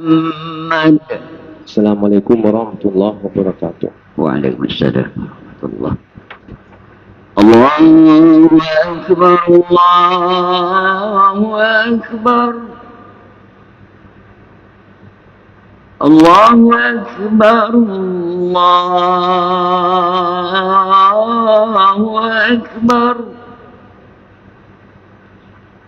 Assalamualaikum warahmatullahi wabarakatuh. Waalaikumsalam warahmatullahi Allahu Akbar, Allahu Akbar. Allahu Akbar, Allahu Akbar.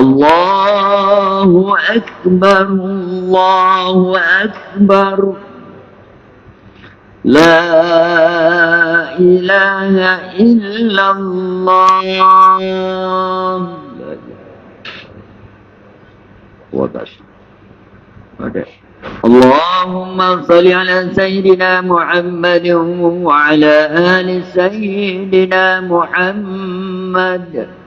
الله أكبر الله أكبر. لا إله إلا الله. اللهم صل على سيدنا محمد وعلى آل سيدنا محمد.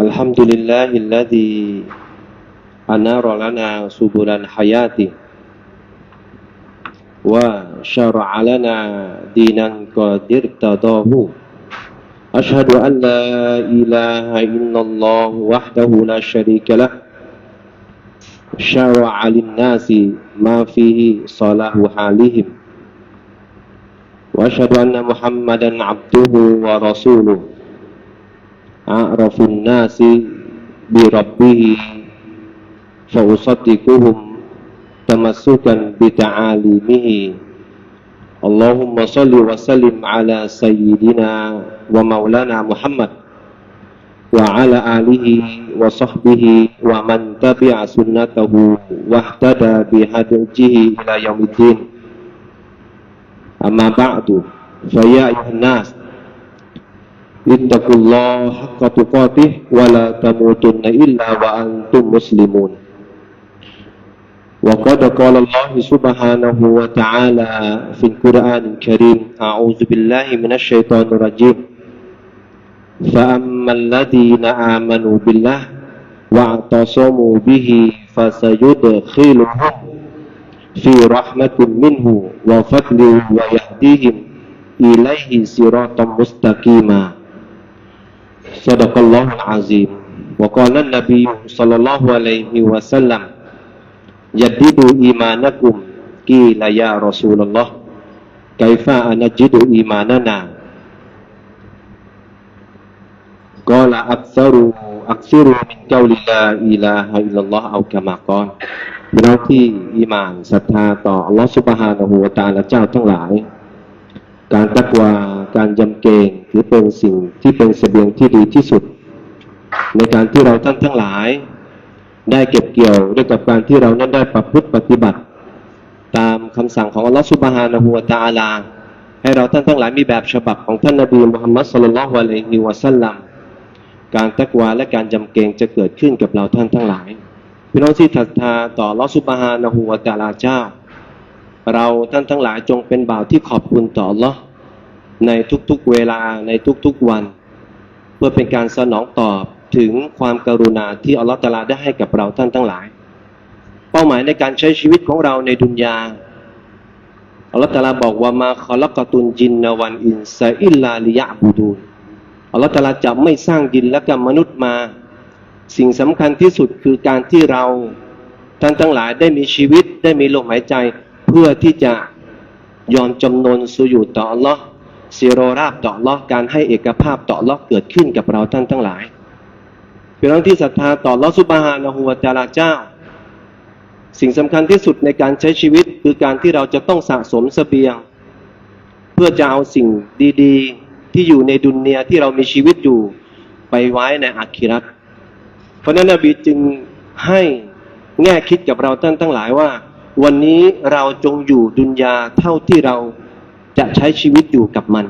Alhamdulillahilladzi anara lana subulan hayati wa syara'a lana dinan qadir tadahu. Ashhadu an la ilaha illallah wahdahu la syarika lah. Syara'a lin-nasi ma fihi salahu halihim wa ashhadu anna muhammadan abduhu wa rasuluh a'rafun nasi bi rabbihi fa usaddiquhum tamassukan bi ta'alimihi. Allahumma salli wa sallim ala sayyidina wa maulana Muhammad wa ala alihi wa sahbihi wa man tabi'a sunnatahu wahtada bihadajihi ila yaumiddin. Amma ba'du. Fa ya nas. اتقوا الله حق تقاته ولا تموتن إلا وأنتم مسلمون. وقد قال الله سبحانه وتعالى في القرآن الكريم أعوذ بالله من الشيطان الرجيم. فأما الذين آمنوا بالله واعتصموا به فسيدخلهم في رحمة منه وفضل ويهديهم إليه صراطا مستقيماً. Sadaqallahu azim. Wa qala Nabi sallallahu alaihi wasallam jaddidu imanakum? Qila ya Rasulullah kaifa anajidu imanana? Qala aktsaru aksiru min qawli la ilaha illallah au kama qala เราที่อิมานศรัทธาต่ออัลลอฮฺสุบฮานะฮูวะตาละเจ้าทั้งหลาย การตักวา การยำเกรงถือเป็นสิ่งที่เป็นเสบียงที่ดีที่สุด ในการที่เราท่านทั้งหลาย ได้เก็บเกี่ยวด้วยกับการที่เรานั้นได้ประพฤติปฏิบัติ ตามคำสั่งของอัลลอฮฺสุบฮานะฮูวะตะอาลา ให้เราท่านทั้งหลายมีแบบฉบับของท่านนบีมุฮัมมัดสุลลัลฮุอะลัยฮิวะสัลลัมการตักวาและการยำเกรงจะเกิดขึ้นกับเราท่านทั้งหลายพี่น้องที่ศรัทธาต่อลอสุบฮานะฮูวะตะอาลาเจ้า เราท่านทั้งหลายจงเป็นบ่าวที่ขอบคุณต่ออัลลอฮ์ ในทุกๆเวลาในทุกๆวัน เพื่อเป็นการสนองตอบถึงความกรุณาที่อัลลอฮ์ตาลาได้ให้กับเราท่านทั้งหลาย เป้าหมายในการใช้ชีวิตของเราในดุนยาอัลลอฮฺตาลาบอกว่ามาขอลักตุนจินนวันอินซาอิลลาลิยะบูดูนอัลลอฮฺตาลาจะไม่สร้างยินและกับมนุษย์มา สิ่งสำคัญที่สุดคือการที่เราท่านทั้งหลายได้มีชีวิตได้มีลมหายใจ เพื่อที่จะยอมจำนนสุญูดต่ออัลลอฮ์ ซีโรราบต่อลลอฮ์การให้เอกภาพต่อลลอฮ์เกิดขึ้นกับเราท่านทั้งหลายเป็นเรื่องที่ศรัทธาต่อลลอฮ์ซุบฮานะฮูวะตะอาลาเจ้า สิ่งสำคัญที่สุดในการใช้ชีวิตคือการที่เราจะต้องสะสมเสบียง เพื่อจะเอาสิ่งดีๆ ที่อยู่ในดุนเนียที่เรามีชีวิตอยู่ไปไว้ในอาคิรัตเพราะฉะนั้นนบีจึงให้แง่คิดกับเราท่านทั้งหลายว่า วันนี้เราจงอยู่ดุนยาเท่าที่เรา จะใช้ชีวิตอยู่กับมัน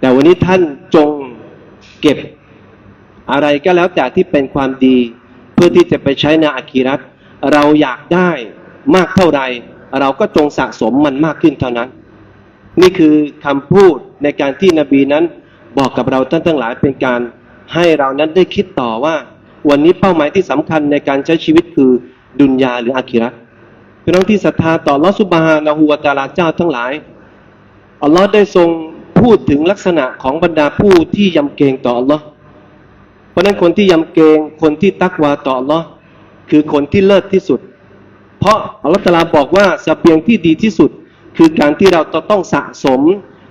แต่วันนี้ท่านจงเก็บอะไรก็แล้วแต่ที่เป็นความดี เพื่อที่จะไปใช้ในอาคิรัตเราอยากได้มากเท่าไรเราก็จงสะสมมันมากขึ้นเท่านั้น นี่คือคำพูดในการที่นบีนั้นบอกกับเราท่านทั้งหลายเป็นการให้เรานั้นได้คิดต่อว่า วันนี้เป้าหมายที่สำคัญในการใช้ชีวิตคือดุนยาหรืออาคิรัตพี่น้องที่ศรัทธาต่อลอสุบฮานะฮูวะตาลาเจ้าทั้งหลาย อัลลอฮ์ได้ทรงพูดถึงลักษณะของบรรดาผู้ที่ยำเกรงต่ออัลลอฮ์เพราะนั้นคนที่ยำเกรงคนที่ตักวาต่ออัลลอฮ์คือคนที่เลิศที่สุด เพราะอัลลอฮฺตะอาลาบอกว่าสเสบียงที่ดีที่สุด คือการที่เราต้องสะสม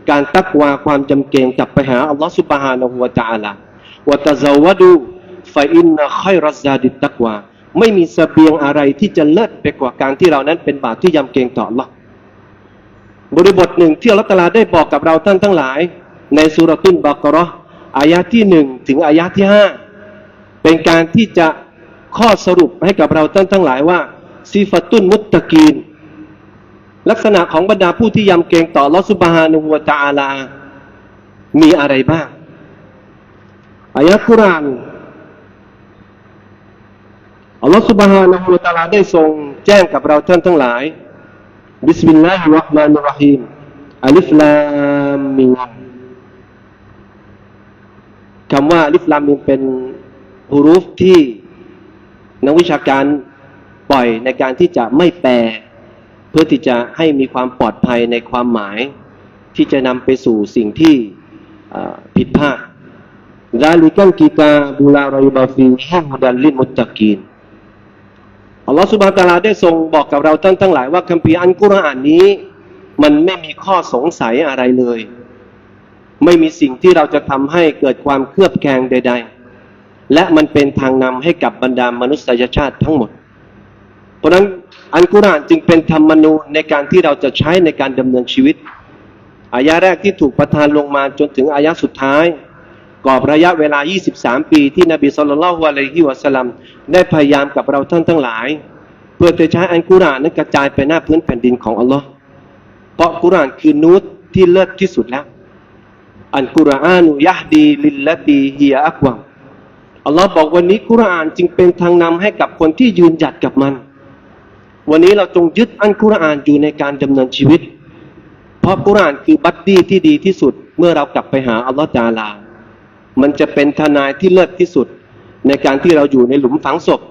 การตักวาความจำเกรงกลับไปหาอัลลอฮฺสุบฮานะฮูวะตะอาลาวะตะซาวะดูฟาอินนะค่อยรัซาดิตตักวาไม่มีสเสบียงอะไรที่จะเลิศไปกว่าการที่เรานั้นเป็นบาปที่ยำเกรงต่ออัลลอฮ์ บริบทหนึ่งที่อัลลอฮฺตาลาได้บอกกับเราท่านทั้งหลาย ในสุรตุนบากราะห์อายะที่หนึ่งถึงอายะที่ห้าเป็นการที่จะข้อสรุปให้กับเราท่านทั้งหลายว่าซีฟตุนมุตตะกีน ลักษณะของบรรดาผู้ที่ยำเกรงต่อลอสุบฮานุวะตะอาลา มีอะไรบ้างอายะคุรานอัลลอฮฺสุบฮานะฮูวะตาลาได้ทรงแจ้งกับเราท่านทั้งหลาย บิสมิลลาฮิรราะห์มานิรราะฮีมอัลิฟลามมีมคำว่าอัลิฟลามมีมเป็นฮุรูฟที่นักวิชาการปล่อยในการที่จะไม่แปล เพื่อที่จะให้มีความปลอดภัยในความหมาย ที่จะนำไปสู่สิ่งที่ผิดพลาดดาลิกัลกีตาบูลารอยบาฟีห้องดันลินมุตตะกีน อัลลอฮฺสุบฮานตะลาได้ทรงบอกกับเราทั้งทั้งหลายว่าคัมภีร์อันกุรอานนี้ มันไม่มีข้อสงสัยอะไรเลย ไม่มีสิ่งที่เราจะทำให้เกิดความเครือบแคลงใด ๆ และมันเป็นทางนำให้กับบรรดามนุษยชาติทั้งหมด เพราะนั้นอันกุรอานจึงเป็นธรรมนูญในการที่เราจะใช้ในการดำเนินชีวิตอายะแรกที่ถูกประทานลงมาจนถึงอายะสุดท้าย กอบระยะเวลา 23 ปีที่นบีสุลต่านละฮ์อะลัยฮิวะสัลลัมได้พยายามกับเราท่านทั้งหลาย เพื่อจะใช้อันกุรานนั้นกระจายไปหน้าพื้นแผ่นดินของอัลลอฮ์เพราะกุรานคือนูตที่เลิศที่สุดแล้ว อันกุรอานุยะดีลิลละตีฮียอักวามอัลลอฮ์บอกวันนี้กุรานจึงเป็นทางนำให้กับคนที่ยืนหยัดกับมัน วันนี้เราจงยึดอันกุรานอยู่ในการดำเนินชีวิต เพราะกุรานคือบัดดี้ที่ดีที่สุดเมื่อเรากลับไปหาอัลลอฮ์จาลา มันจะเป็นทนายที่เลิศที่สุด ในการที่เราอยู่ในหลุมฝังศพ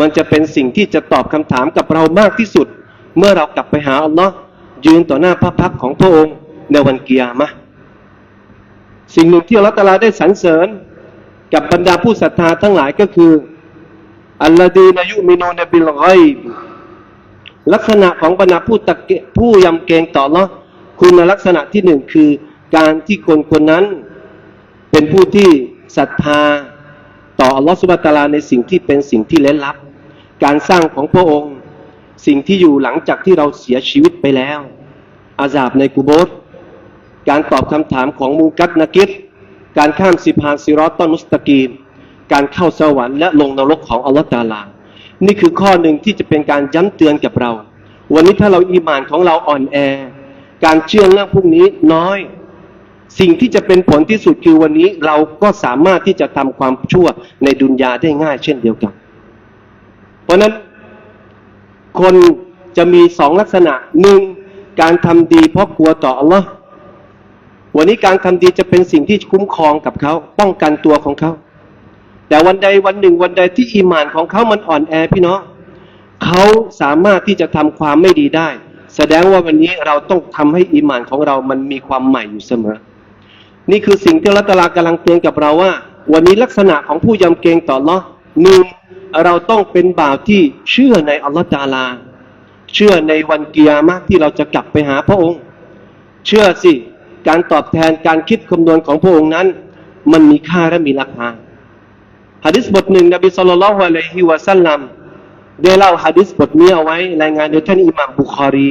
มันจะเป็นสิ่งที่จะตอบคำถามกับเรามากที่สุด เมื่อเรากลับไปหาอัลลอฮ์ยืนต่อหน้าพระพักของพระองค์ในวันเกียร์มะสิ่งหนึ่งที่อัลลอฮ์ตาลาได้สรรเสริญ กับบรรดาผู้ศรัทธาทั้งหลายก็คืออัลลอดีนายุมิโนนบิลไกบลักษณะของบรรดาผู้ตะเกผู้ยำเกรงต่อเนาะคุณลักษณะที่หนึ่งคือการที่คนคนนั้น เป็นผู้ที่ศรัทธาต่ออัลลอฮฺสุบะตาลาในสิ่งที่เป็นสิ่งที่เล้นลับ การสร้างของพระองค์ สิ่งที่อยู่หลังจากที่เราเสียชีวิตไปแล้ว อาซาบในกุโบสการตอบคำถามของมูกัตนกิดการข้ามสิพานซิรอตตอนมุสตะกีม การเข้าสวรรค์และลงนรกของอัลลอฮฺตาลา นี่คือข้อหนึ่งที่จะเป็นการย้ำเตือนกับเรา วันนี้ถ้าเราอีหมานของเราอ่อนแอ การเชื่อเรื่องพวกนี้น้อย สิ่งที่จะเป็นผลที่สุดคือวันนี้เราก็สามารถที่จะทำความชั่วในดุนยาได้ง่ายเช่นเดียวกัน เพราะนั้นคนจะมีสองลักษณะหนึ่งการทำดีเพราะกลัวต่ออัลลอฮ์วันนี้การทำดีจะเป็นสิ่งที่คุ้มครองกับเขาป้องกันตัวของเขาแต่วันใดวันหนึ่งวันใดที่อีหมานของเขามันอ่อนแอพี่น้องเขาสามารถที่จะทำความไม่ดีได้ แสดงว่าวันนี้เราต้องทำให้อีหมานของเรามันมีความใหม่อยู่เสมอ นี่คือสิ่งที่อัลลอฮฺตลากำลังเตือนกับเราว่า วันนี้ลักษณะของผู้ยำเกรงต่ออัลอหนึ่งเราต้องเป็นบ่าวที่เชื่อในอัลลอฮฺตาลา เชื่อในวันกิยามะห์ที่เราจะกลับไปหาพระองค์ เชื่อสิ การตอบแทนการคิดคำนวณของพระองค์นั้น มันมีค่าและมีราคาฮะดิษบทหนึ่งนบีสุลต่านละฮ์อะลัยฮิวะสัลลัมได้เล่าฮะดิษบทนี้เอาไว้รายงานโดยท่านอิหม่ามบุคอรี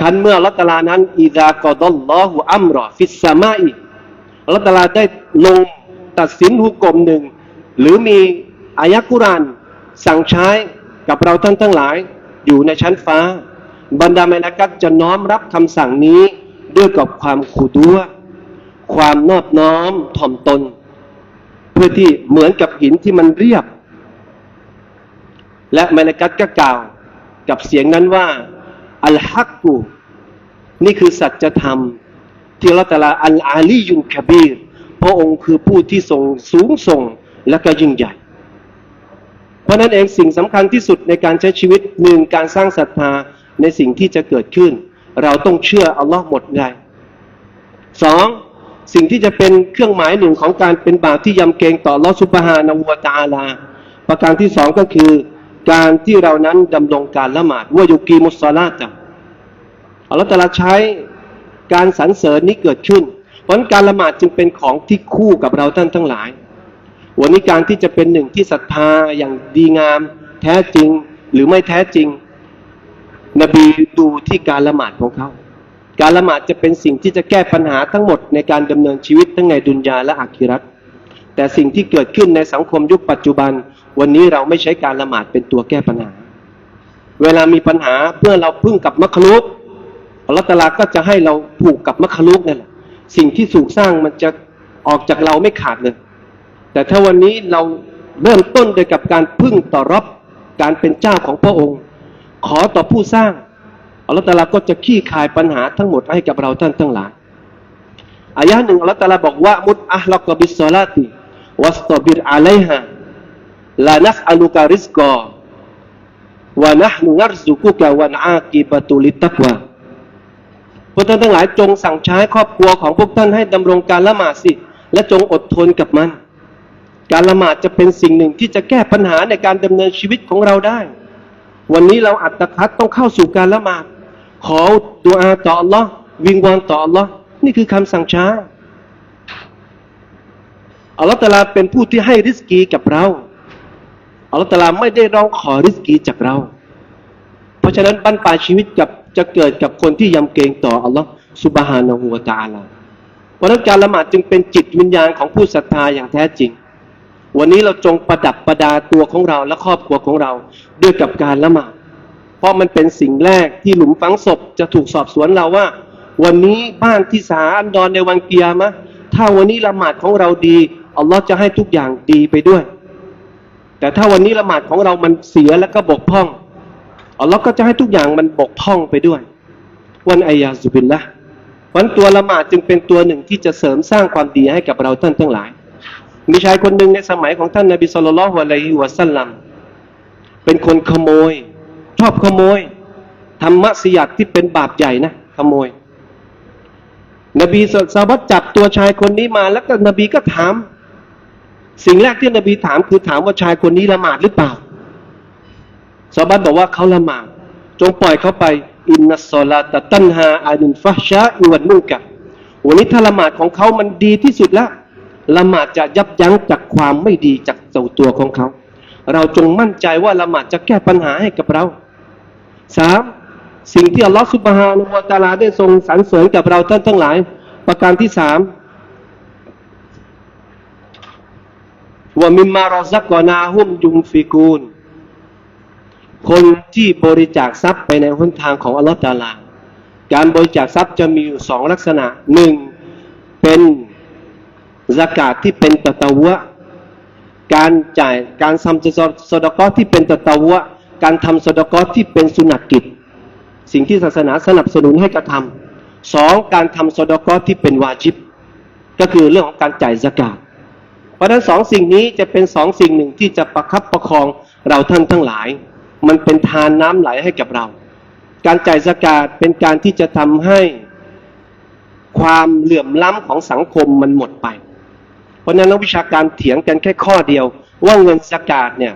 คันเมื่ออัลลอฮฺตลานั้นอิดากอดลลอฮุอัมรอฟิสสามาอิอัลลอฮฺตลาได้ลงตัดสินหุกกลมหนึ่ง หรือมีอายะกุรานสั่งใช้กับเราท่านทั้งหลายอยู่ในชั้นฟ้า บรรดาเมลากัตจะน้อมรับคำสั่งนี้ด้วยกับความขูดัวความนอบน้อมถ่อมตน เพื่อที่เหมือนกับหินที่มันเรียบ และเมลากัตก็กล่าวกับเสียงนั้นว่า อัลฮักกูนี่คือสัจธรรม ที่ลลอฮฺตาลาอัลอาลียุนคาบีรพระองค์คือผู้ที่ทรงสูงส่งและก็ยิ่งใหญ่ เพราะนั้นเองสิ่งสำคัญที่สุดในการใช้ชีวิตหนึ่งการสร้างศรัทธาในสิ่งที่จะเกิดขึ้น เราต้องเชื่ออัลลอฮ์หมดเลยสองสิ่งที่จะเป็นเครื่องหมายหนึ่งของการเป็นบาปที่ยำเกรงต่อลอสุบฮานาวัวตาลา ประการที่สองก็คือ การที่เรานั้นดำรงการละหมาดว่ายุกีมุสลาตะ อัลลอฮ์ตะอาลาใช้การสรรเสริญนี้เกิดขึ้น เพราะการละหมาดจึงเป็นของที่คู่กับเราท่านทั้งหลาย วันนี้การที่จะเป็นหนึ่งที่ศรัทธาอย่างดีงาม แท้จริงหรือไม่แท้จริง นบีดูที่การละหมาดของเขาการละหมาดจะเป็นสิ่งที่จะแก้ปัญหาทั้งหมดในการดำเนินชีวิตทั้งในดุนยาและอาคิรัตแต่สิ่งที่เกิดขึ้นในสังคมยุคปัจจุบัน วันนี้เราไม่ใช้การละหมาดเป็นตัวแก้ปัญหา เวลามีปัญหาเพื่อเราพึ่งกับมัคลุก อัลลอฮฺตะอาลาก็จะให้เราผูกกับมัคลุกนั่นแหละสิ่งที่สูกสร้างมันจะออกจากเราไม่ขาดเลย แต่ถ้าวันนี้เราเริ่มต้นโดยกับการพึ่งต่อรับการเป็นเจ้าของพระองค์ ขอต่อผู้สร้างอัลลอฮฺตะอาลาก็จะขี้คายปัญหาทั้งหมดให้กับเราท่านทั้งหลายอายะหนึ่งอัลลอฮฺตะอาลาบอกว่ามุดอัลลักบิสซาลาติวัสตบิรอะลัยฮะลานัสอัลุการิสกอวะนะฮ์นุนัรซุกุกะวันอากิบะตุลิตักวา พวกท่านทั้งหลายจงสั่งใช้ครอบครัวของพวกท่านให้ดำรงการละหมาดสิ และจงอดทนกับมัน การละหมาดจะเป็นสิ่งหนึ่งที่จะแก้ปัญหาในการดำเนินชีวิตของเราได้ วันนี้เราอัตคัดต้องเข้าสู่การละหมาด ขอดุอาต่อ Allah วิงวอนต่อ Allah นี่คือคำสั่งใช้อัลลอฮฺตาลาเป็นผู้ที่ให้ริสกีกับเราอัลลอฮฺตาลาไม่ได้ร้องขอริสกีจากเรา ราะฉะนั้นบั้นปลายชีวิตกับจะเกิดกับคนที่ยำเกรงต่ออัลลอฮฺสุบฮานะฮูวะตะอาลาเพราะนั้นการละหมาดจึงเป็นจิตวิญญาณของผู้ศรัทธาอย่างแท้จริง วันนี้เราจงประดับประดาตัวของเราและครอบครัวของเราด้วยกับการละหมาด เพราะมันเป็นสิ่งแรกที่หลุมฝังศพจะถูกสอบสวนเราว่า วันนี้บ้านที่สาอันดอนในวันเกียร์มะถ้าวันนี้ละหมาดของเราดีอัลลอฮ์จะให้ทุกอย่างดีไปด้วย แต่ถ้าวันนี้ละหมาดของเรามันเสียแล้วก็บกพร่อง อัลลอฮ์ก็จะให้ทุกอย่างมันบกพร่องไปด้วย วันอายาสุบินละวันตัวละหมาดจึงเป็นตัวหนึ่งที่จะเสริมสร้างความดีให้กับเราท่านทั้งหลาย มีชายคนหนึ่งในสมัยของท่านนบีสุลต่านละฮ์อะลัยฮิวะสัลลัมเป็นคนขโมย ชอบขโมยทำมัสยิดที่เป็นบาปใหญ่นะขโมย นบีสาบัดจับตัวชายคนนี้มา แล้วก็นบีก็ถาม สิ่งแรกที่นบีถามคือถามว่าชายคนนี้ละหมาดหรือเปล่า สาบัดบอกว่าเขาละหมาดจงปล่อยเขาไปอินนัสซอลาตตันฮาอานินฟะชาอิวันมุกะวันนี้ถ้าละหมาดของเขามันดีที่สุดแล้วละหมาดจะยับยั้งจากความไม่ดีจากเจ้าตัวของเขา เราจงมั่นใจว่าละหมาดจะแก้ปัญหาให้กับเราสามสิ่งที่อัลลอฮฺสุบฮานุวะตาลาได้ทรงสรรเสริญกับเราท่านทั้งหลาย ประการที่สามว่ามิมมารอซักกอนาฮุมยุมฟิกูน คนที่บริจาคทรัพย์ไปในหนทางของอัลลอฮฺตาลา การบริจาคทรัพย์จะมีอยู่สองลักษณะหนึ่งเป็นสกาดที่เป็นตะตะวะ การจ่ายการทำสดกอที่เป็นตะตะวะ การทำสดกอที่เป็นสุนัตกิจ สิ่งที่ศาสนาสนับสนุนให้กระทำสองการทำสดกอที่เป็นวาจิบ ก็คือเรื่องของการจ่ายสกาดเพราะฉะนั้นสองสิ่งนี้จะเป็นสองสิ่งหนึ่งที่จะประคับประคองเราท่านทั้งหลาย มันเป็นทานน้ำไหลให้กับเรา การจ่ายสกาดเป็นการที่จะทำให้ความเหลื่อมล้ำของสังคมมันหมดไป เพราะนั้นนักวิชาการเถียงกันแค่ข้อเดียว ว่าเงินสกาดเนี่ย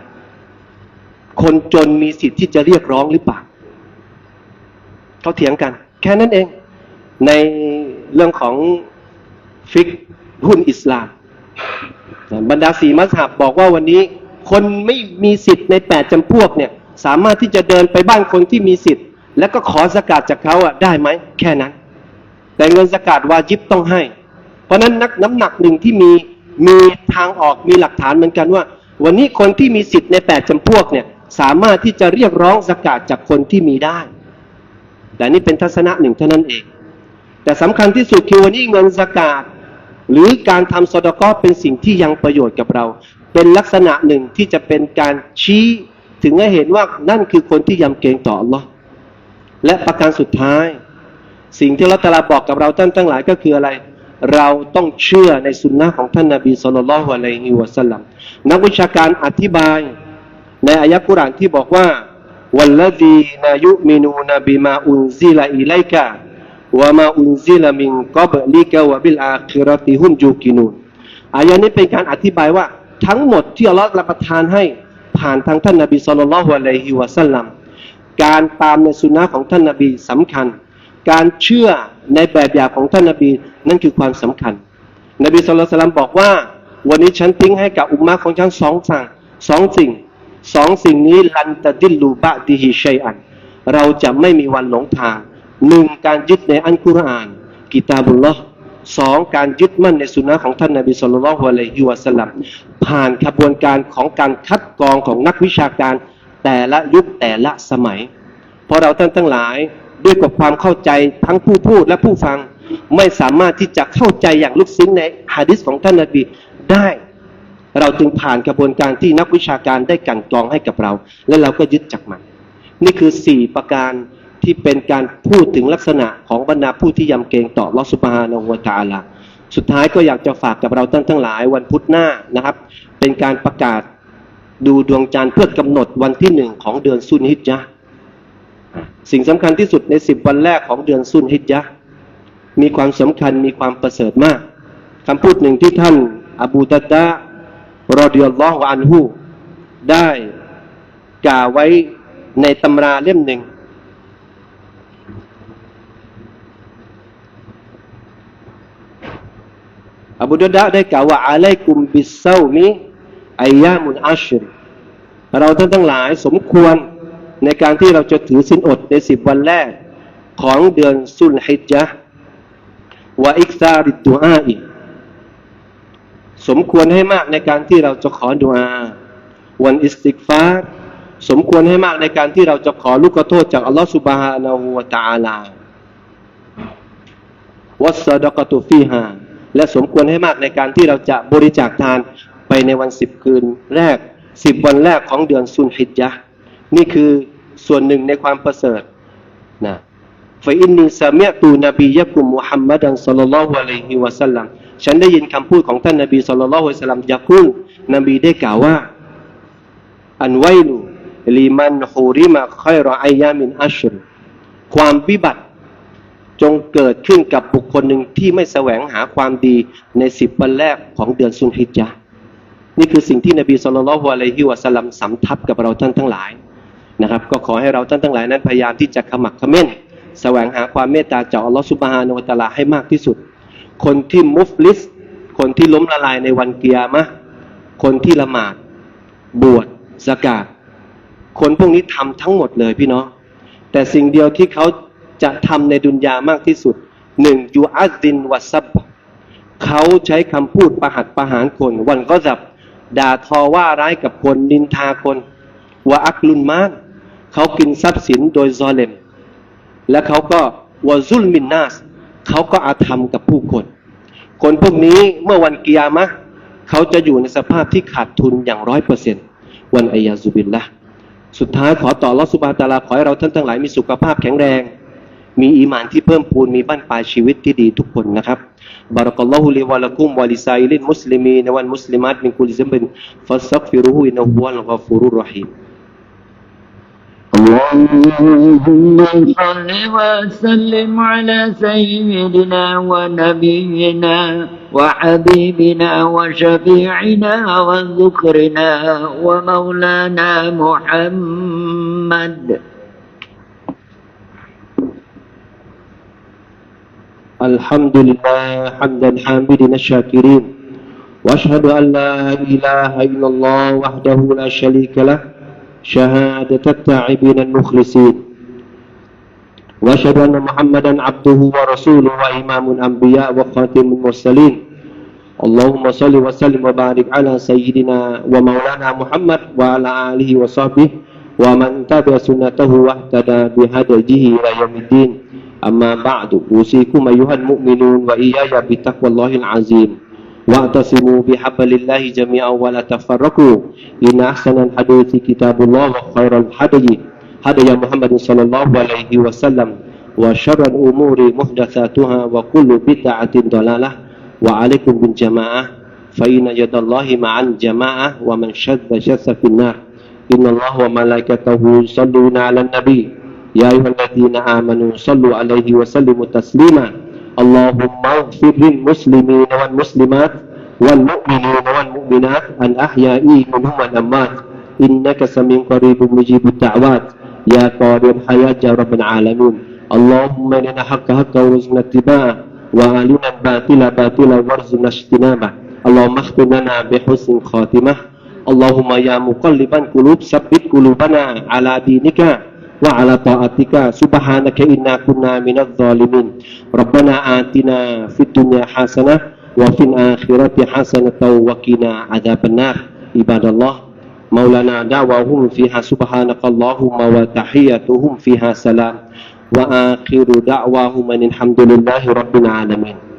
คนจนมีสิทธิ์ที่จะเรียกร้องหรือเปล่าเขาเถียงกัน แค่นั้นเอง ในเรื่องของฟิกหุ้นอิสลามบรรดาสีมัสฮับบอกว่าวันนี้ คนไม่มีสิทธิ์ในแปดจำพวกเนี่ย สามารถที่จะเดินไปบ้านคนที่มีสิทธิ์ แล้วก็ขอสกาดจากเขาอะได้ไหมแค่นั้น แต่เงินสกาดวาจิบต้องให้ เพราะนั้นนักน้ำหนักหนึ่งที่มีมีทางออกมีหลักฐานเหมือนกันว่า วันนี้คนที่มีสิทธิ์ในแปดจำพวกเนี่ยสามารถที่จะเรียกร้องสกาดจากคนที่มีได้ แต่นี่เป็นทัศนะหนึ่งเท่านั้นเอง แต่สำคัญที่สุดคือวันนี้เงินสกาดหรือการทำสดกอเป็นสิ่งที่ยังประโยชน์กับเรา เป็นลักษณะหนึ่งที่จะเป็นการชี้ ถึงให้เห็นว่านั่นคือคนที่ยำเกรงต่ออัลลอฮ์และประการสุดท้าย สิ่งที่เราตะลาบอกกับเราท่านทั้งหลายก็คืออะไร เราต้องเชื่อในสุนนะของท่านนาบีสุลต่านละฮ์อะลัยฮิวะสัลลัมนักวิชาการอธิบาย ในอายะกุรานที่บอกว่าวัลลดีนายุมินูนบิมาอุนซิลาอิไลกะวะมาอุนซิลามินกับลิกะวะบิลอาคิรติฮุมยูกินูนอายะนี้เป็นการอธิบายว่าทั้งหมดที่อัลลอฮ์ประทานให้ ผ่านทางท่านนบีสุลต่านละฮ์อะลัยฮิวะสัลลัมการตามในสุนนะของท่านนบีสำคัญ การเชื่อในแบบอย่างของท่านนบีนั่นคือความสำคัญ นบีสุลต่านบอกว่า วันนี้ฉันทิ้งให้กับอุมมะของฉันสองสั่งสองสิ่งสองสิ่งนี้ลันตะดิลลูบะดิฮิชัยอัน เราจะไม่มีวันหลงทางหนึ่งการยึดในอันกุรอาน กิตาบุลลอฮ์ สองการยึดมั่นในสุนนะของท่านนบีสุลต่านละฮ์อะลัยฮิวะสลัมผ่านขบวนการของการคัดกรองของนักวิชาการแต่ละยุคแต่ละสมัย เพราะเราท่านทั้งหลายด้วยกับความเข้าใจทั้งผู้พูดและผู้ฟังไม่สามารถที่จะเข้าใจอย่างลึกซึ้งในฮะดิษของท่านนบีได้ เราจึงผ่านกระบวนการที่นักวิชาการได้กันกรองให้กับเรา และเราก็ยึดจากมัน นี่คือสี่ประการ ที่เป็นการพูดถึงลักษณะของบรรดาผู้ที่ยำเกรงต่อลอสุบฮานะวตาลาสุดท้ายก็อยากจะฝากกับเราท่านทั้งหลายวันพุธหน้านะครับ เป็นการประกาศดูดวงจันทร์เพื่อกำหนดวันที่หนึ่งของเดือนซุนฮิจญะสิ่งสำคัญที่สุดในสิบวันแรกของเดือนซุนฮิจญะมีความสำคัญมีความประเสริฐมากคำพูดหนึ่งที่ท่านอบูดัดดะรอดิยัลลอฮุอันฮูได้กล่าวไว้ในตำราเล่มหนึ่ง อบูดดดะได้กล่าวว่าอาลัยกุมบิสเซามิอายามุนอัชรเราท่านทั้งหลายสมควรในการที่เราจะถือสินอดในสิบวันแรกของเดือนสุลฮิจญะห์วะอิกซาริดดุอาอีกสมควรให้มากในการที่เราจะขอดุอาวันอิสติกฟาร์สมควรให้มากในการที่เราจะขอลูกโทษจากอัลลอฮฺสุบฮานาหูวะตะอาลาวัสดกตุฟีฮา และสมควรให้มากในการที่เราจะบริจาคทานไปในวันสิบคืนแรกสิบวันแรกของเดือนซุนฮิจญะนี่คือส่วนหนึ่งในความประเสริฐนะฟอินนีสามีตูนบียะกุมมุฮัมมัดันสัลลัลลอฮุอะลัยฮิวะสัลลัมฉันได้ยินคำพูดของท่านนบีสัลลัลลอฮุอะลัยฮิวะสัลลัมยะกุลนบีได้กล่าวว่า อันไวลูลิมันฮูริมะคอยรออายามินอัชรความวิบัติ จงเกิดขึ้นกับบุคคลหนึ่งที่ไม่แสวงหาความดีในสิบวันแรกของเดือนซุนฮิจญะนี่คือสิ่งที่นบีสุลต่านละฮ์อะลัยฮิวะสลัมสำทับกับเราท่านทั้งหลายนะครับก็ขอให้เราท่านทั้งหลายนั้นพยายามที่จะขมักเขม้นแสวงหาความเมตตาจากอัลลอฮฺสุบฮานะฮูวะตะอาลาให้มากที่สุด คนที่มุฟลิส คนที่ล้มละลายในวันเกียร์มะคนที่ละหมาด บวชสกาดคนพวกนี้ทำทั้งหมดเลยพี่น้องแต่สิ่งเดียวที่เขา จะทำในดุนยามากที่สุดหนึ่งยูอัซดินวัซับเขาใช้คำพูดประหัดประหารคน วันก็จับด่าทอว่าร้ายกับคนนินทาคนว่าอักลุนมานเขากินทรัพย์สินโดยซอเลม และเขาก็วาซุลมินนาสเขาก็อาธรรมกับผู้คน คนพวกนี้เมื่อวันกิยามะเขาจะอยู่ในสภาพที่ขาดทุนอย่างร้อยเปอร์เซ็นต์วันอายาซุบิลละสุดท้ายขอต่ออัลลอสุบาตาลาขอให้เราท่านทั้งหลายมีสุขภาพแข็งแรง มีอีหมานที่เพิ่มพูนมีบ้านปลายชีวิตที่ดีทุกคนนะครับบารักัลลอฮุลิวะลักุมวะลิซาอิลินมุสลิมีนวันมุสลิมัตมินกุลิซัมบินฟัสซักฟิรุฮูอินนะฮุวัลกอฟูรุรรหีม اللهم صل وسلم على سيدنا ونبينا وحبيبنا وشفيعنا وذكرنا ومولانا محمد الحمد لله حمدا حامدين الشاكرين وأشهد أن لا إله إلا الله وحده لا شريك له شهادة التاعبين المخلصين. وأشهد أن محمدا عبده ورسوله وإمام الأنبياء وخاتم المرسلين. اللهم صل وسلم وبارك على سيدنا ومولانا محمد وعلى آله وصحبه ومن تبع سنته واهتدى بهديه إلى يوم الدين. أما بعد أوصيكم أيها المؤمنون وإياي بتقوى الله العظيم واعتصموا بحبل الله جميعا ولا تفرقوا. إن أحسن الحديث كتاب الله وخير الهدي هدي محمد صلى الله عليه وسلم وشر الأمور محدثاتها وكل بدعة ضلالة. وعليكم بالجماعة فإن يد الله مع الجماعة ومن شذ شذ في النار. إن الله وملائكته يصلون على النبي. يا أيها الذين آمنوا صلوا عليه وسلموا تسليما اللهم اغفر للمسلمين والمسلمات والمؤمنين والمؤمنات الأحياء منهم والأموات إنك سميع قريب مجيب الدعوات يا قادر الحياة يا رب العالمين اللهم إننا حق حقا وارزقنا اتباعه وأرنا الباطل باطلا وارزقنا اجتنابه اللهم اختم لنا بحسن خاتمة اللهم يا مقلب القلوب ثبت قلوبنا على دينك وعلى طاعتك سبحانك إنا كنا من الظالمين. ربنا آتنا في الدنيا حسنة وفي الآخرة حسنة وقنا عذاب النار. عباد الله مولانا دعواهم فيها سبحانك اللهم وتحيتهم فيها سلام. وآخر دعواهم أن الحمد لله رب العالمين.